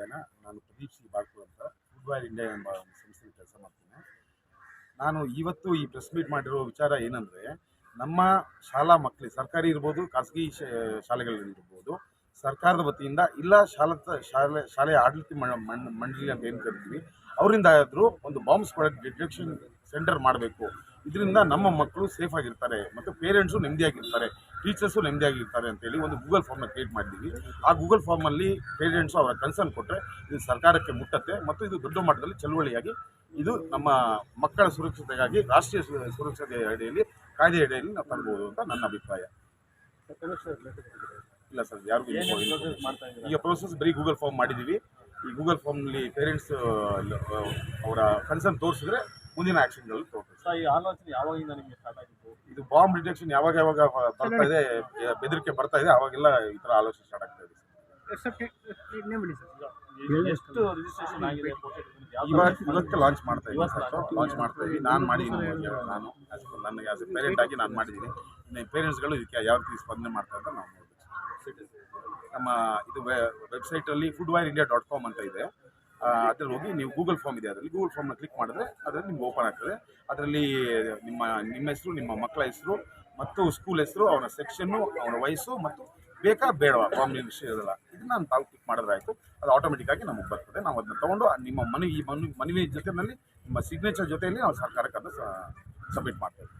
ಮಧ್ಯಾಹ್ನ ನಾನು ಪ್ರದೀಪ್ ಸಿ ಬಾಗ್ಪುರ್ ಅಂತ ಫುಟ್ಬಾಲ್ ಇಂಡಿಯಾ ಎಂಬ ಸಂಸ್ಥೆಯಲ್ಲಿ ಕೆಲಸ ಮಾಡ್ತೀನಿ. ನಾನು ಇವತ್ತು ಈ ಪ್ರೆಸ್ ಮೀಟ್ ಮಾಡಿರೋ ವಿಚಾರ ಏನಂದರೆ, ನಮ್ಮ ಶಾಲಾ ಮಕ್ಕಳಿಗೆ ಸರ್ಕಾರಿ ಇರ್ಬೋದು, ಖಾಸಗಿ ಶಾಲೆಗಳಲ್ಲಿರ್ಬೋದು ಸರ್ಕಾರದ ವತಿಯಿಂದ ಇಲ್ಲ ಶಾಲಾ ಶಾಲೆ, ಶಾಲೆಯ ಆಡಳಿತ ಮಂಡಳಿ ಅಂತ ಏನು ಕರಿತೀವಿ, ಅವರಿಂದ ಆದರೂ ಒಂದು ಬಾಂಬ್ ಸ್ಕ್ವಾಡ್ ಡಿಟೆಕ್ಷನ್ ಸೆಂಟರ್ ಮಾಡಬೇಕು. ಇದರಿಂದ ನಮ್ಮ ಮಕ್ಕಳು ಸೇಫ್ ಆಗಿರ್ತಾರೆ, ಮತ್ತು ಪೇರೆಂಟ್ಸು ನೆಮ್ಮದಿಯಾಗಿರ್ತಾರೆ. ಟೀಚರ್ಸು ನೆಮ್ಮದಿಯಾಗಿರ್ತಾರೆ ಅಂತೇಳಿ ಒಂದು ಗೂಗಲ್ ಫಾರ್ಮ್ನ ಕ್ರಿಯೇಟ್ ಮಾಡಿದ್ದೀವಿ ಆ ಗೂಗಲ್ ಫಾರ್ಮಲ್ಲಿ ಪೇರೆಂಟ್ಸು ಅವರ ಕನ್ಸರ್ನ್ ಕೊಟ್ಟರೆ ಇದು ಸರ್ಕಾರಕ್ಕೆ ಮುಟ್ಟತ್ತೆ ಮತ್ತು ಇದು ದೊಡ್ಡ ಮಟ್ಟದಲ್ಲಿ ಚಳುವಳಿಯಾಗಿ ಇದು ನಮ್ಮ ಮಕ್ಕಳ ಸುರಕ್ಷತೆಗಾಗಿ ರಾಷ್ಟ್ರೀಯ ಸುರಕ್ಷತೆ ಅಡಿಯಲ್ಲಿ ಕಾಯ್ದೆ ಅಡಿಯಲ್ಲಿ ನಾವು ತರಬಹುದು ಅಂತ ನನ್ನ ಅಭಿಪ್ರಾಯ. ಇಲ್ಲ ಸರ್ ಯಾರಿಗೂ. ಈಗ ಪ್ರೋಸೆಸ್ ಬರೀ ಗೂಗಲ್ ಫಾರ್ಮ್ ಮಾಡಿದ್ದೀವಿ ಈ ಗೂಗಲ್ ಫಾರ್ಮ್ನಲ್ಲಿ ಪೇರೆಂಟ್ಸ್ ಅವರ ಕನ್ಸರ್ನ್ ತೋರಿಸಿದ್ರೆ ಮುಂದಿನ ಆ್ಯಕ್ಷನ್ಗಳು ಈ ಆಲೋಚನೆ ಯಾವಾಗಿಂದ ನಿಮಗೆ ಸ್ಟಾರ್ಟ್ ಆಗಿತ್ತು ಇದು ಬಾಂಬ್ ಡಿಟೆಕ್ಷನ್ ಯಾವಾಗ ಯಾವಾಗ ಬರ್ತಾ ಇದೆ ಬೆದರಿಕೆ ಬರ್ತಾ ಇದೆ ಅವಾಗೆಲ್ಲ ಈ ಥರ ಆಲೋಚನೆ ಸ್ಟಾರ್ಟ್ ಆಗ್ತಾ ಇದೆ. ಎಷ್ಟು ರಿಜಿಸ್ಟ್ರೇಷನ್ ಆಗಿದೆ? ಇವಾಗ ಇವತ್ತು ಲಾಂಚ್ ಮಾಡ್ತಾ ಇದ್ದೀನಿ ಲಾಂಚ್ ಮಾಡ್ತಾ ಇದ್ದೀವಿ ನಾನು ಮಾಡಿದ್ದೀನಿ ನಾನು ನನಗೆ ಆಸ್ ಪೇರೆಂಟ್ ಆಗಿ ನಾನು ಮಾಡಿದ್ದೀನಿ. ಇನ್ನು ಪೇರೆಂಟ್ಸ್ಗಳು ಇದಕ್ಕೆ ಯಾವ ರೀತಿ ಸ್ಪಂದನೆ ಮಾಡ್ತಾ ಅಂತ ನಾವು ನೋಡ್ತೀವಿ ನಮ್ಮ ಇದು ವೆಬ್ಸೈಟಲ್ಲಿ food wire India dot com ಅಂತ ಇದೆ. ಅದರಲ್ಲಿ ಹೋಗಿ ನೀವು ಗೂಗಲ್ ಫಾರ್ಮ್ ಇದೆ. ಅದರಲ್ಲಿ ಗೂಗಲ್ ಫಾರ್ಮ್ನ ಕ್ಲಿಕ್ ಮಾಡಿದ್ರೆ ಅದರಲ್ಲಿ ನಿಮ್ಗೆ ಓಪನ್ ಆಗ್ತದೆ. ಅದರಲ್ಲಿ ನಿಮ್ಮ ನಿಮ್ಮ ಹೆಸರು, ನಿಮ್ಮ ಮಕ್ಕಳ ಹೆಸರು ಮತ್ತು ಸ್ಕೂಲ್ ಹೆಸರು, ಅವನ ಸೆಕ್ಷನ್ನು ಅವನ ವಯಸ್ಸು ಮತ್ತು ಬೇಕಾ ಬೇಡವಾ ಫಾರ್ಮ್ ವಿಷಯ ಇರೋಲ್ಲ ಇದನ್ನ ನಾನು ತಾವು ಕ್ಲಿಕ್ ಮಾಡಿದ್ರೆ ಆಯಿತು. ಅದು ಆಟೋಮೆಟಿಕ್ಕಾಗಿ ನಮಗೆ ಬರ್ತದೆ. ನಾವು ಅದನ್ನ ತೊಗೊಂಡು ನಿಮ್ಮ ಮನೆ, ಈ ಮನವಿ ಮನವಿ ಜೊತೆಯಲ್ಲಿ, ನಿಮ್ಮ ಸಿಗ್ನೇಚರ್ ಜೊತೆಯಲ್ಲಿ ನಾವು ಸರ್ಕಾರಕ್ಕೆ ಸಬ್ಮಿಟ್ ಮಾಡ್ತೇವೆ.